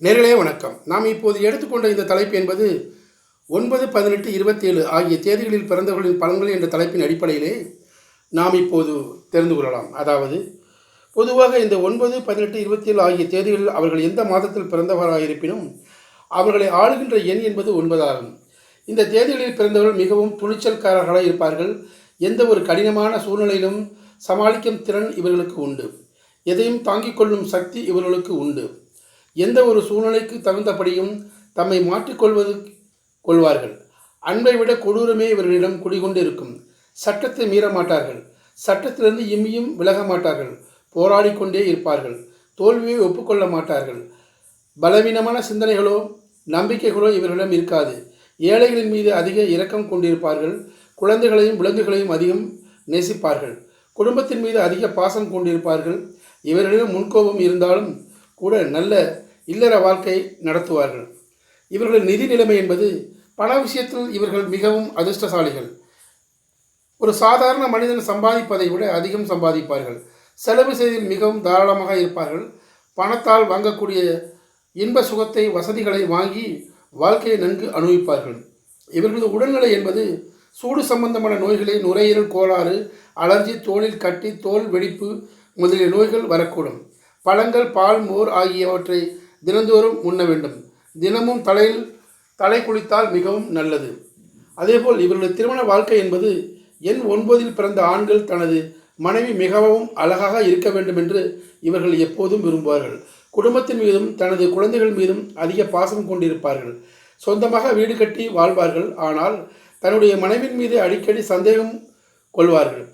நேரிலே வணக்கம். நாம் இப்போது எடுத்துக்கொண்ட இந்த தலைப்பு என்பது ஒன்பது பதினெட்டு இருபத்தேழு ஆகிய தேதிகளில் பிறந்தவர்களின் பலன்கள் என்ற தலைப்பின் அடிப்படையிலே நாம் இப்போது தெரிந்து கொள்ளலாம். அதாவது பொதுவாக இந்த ஒன்பது பதினெட்டு இருபத்தேழு ஆகிய தேதிகளில் அவர்கள் எந்த மாதத்தில் பிறந்தவராக இருப்பினும் அவர்களை ஆளுகின்ற எண் என்பது ஒன்பதாகும். இந்த தேதிகளில் பிறந்தவர்கள் மிகவும் துணிச்சல்காரர்களாக இருப்பார்கள். எந்த ஒரு கடினமான சூழ்நிலையிலும் சமாளிக்கும் திறன் இவர்களுக்கு உண்டு. எதையும் தாங்கிக் கொள்ளும் சக்தி இவர்களுக்கு உண்டு. எந்த ஒரு சூழ்நிலைக்கு தகுந்தபடியும் தம்மை மாற்றிக்கொள்வது கொள்வார்கள். அன்பை விட கொடூரமே இவர்களிடம் குடிகொண்டு இருக்கும் சட்டத்தை மீற மாட்டார்கள் சட்டத்திலிருந்து இம்மியும் விலக மாட்டார்கள் போராடி கொண்டே இருப்பார்கள். தோல்வியை ஒப்புக்கொள்ள மாட்டார்கள். பலவீனமான சிந்தனைகளோ நம்பிக்கைகளோ இவர்களிடம் இருக்காது. ஏழைகளின் மீது அதிக இரக்கம் கொண்டிருப்பார்கள். குழந்தைகளையும் விலங்குகளையும் அதிகம் நேசிப்பார்கள். குடும்பத்தின் மீது அதிக பாசம் கொண்டிருப்பார்கள். இவர்களிடம் முன்கோபம் இருந்தாலும் கூட நல்ல இல்லற வாழ்க்கை நடத்துவார்கள். இவர்களின் நிதி நிலைமை என்பது பண விஷயத்தில் இவர்கள் மிகவும் அதிர்ஷ்டசாலிகள். ஒரு சாதாரண மனிதன் சம்பாதிப்பதை விட அதிகம் சம்பாதிப்பார்கள். செலவு செய்தில் மிகவும் தாராளமாக இருப்பார்கள். பணத்தால் வாங்கக்கூடிய இன்ப சுகத்தை வசதிகளை வாங்கி வாழ்க்கையை நன்கு அனுபவிப்பார்கள். இவர்களது உடல்நிலை என்பது சூடு சம்பந்தமான நோய்களை நுரையீரல் கோளாறு அலர்ஜி தோளில் கட்டி தோல் வெடிப்பு முதலிய நோய்கள் வரக்கூடும். பழங்கள் பால் மோர் ஆகியவற்றை தினந்தோறும் உண்ண வேண்டும். தினமும் தலையில் தலை குளித்தால் மிகவும் நல்லது. அதேபோல் இவர்களது திருமண வாழ்க்கை என்பது எண் ஒன்பதில் பிறந்த ஆண்கள் தனது மனைவி மிகவும் அழகாக இருக்க வேண்டும் என்று இவர்கள் எப்போதும் விரும்புவார்கள். குடும்பத்தின் மீதும் தனது குழந்தைகள் மீதும் அதிக பாசம் கொண்டிருப்பார்கள். சொந்தமாக வீடு கட்டி வாழ்வார்கள். ஆனால் தன்னுடைய மனைவின் மீது அடிக்கடி சந்தேகம் கொள்வார்கள்.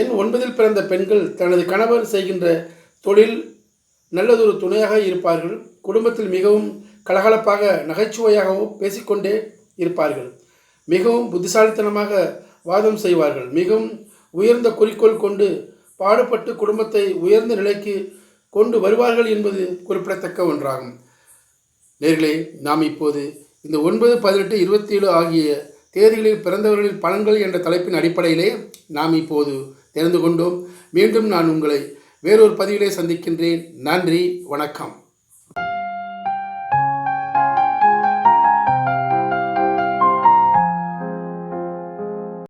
எண் ஒன்பதில் பிறந்த பெண்கள் தனது கணவர் செய்கின்ற தொழில் நல்லதொரு துணையாக இருப்பார்கள். குடும்பத்தில் மிகவும் கலகலப்பாக நகைச்சுவையாகவும் பேசிக்கொண்டே இருப்பார்கள். மிகவும் புத்திசாலித்தனமாக வாதம் செய்வார்கள். மிகவும் உயர்ந்த குறிக்கோள் கொண்டு பாடுபட்டு குடும்பத்தை உயர்ந்த நிலைக்கு கொண்டு வருவார்கள் என்பது குறிப்பிடத்தக்க ஒன்றாகும். நேர்களே நாம் இப்போது இந்த ஒன்பது பதினெட்டு இருபத்தி ஏழு ஆகிய தேதிகளில் பிறந்தவர்களின் பலன்கள் என்ற தலைப்பின் அடிப்படையிலே நாம் இப்போது தெரிந்து கொண்டோம். மீண்டும் நான் உங்களை வேறொரு பதிவிலே சந்திக்கின்றேன். நன்றி வணக்கம்.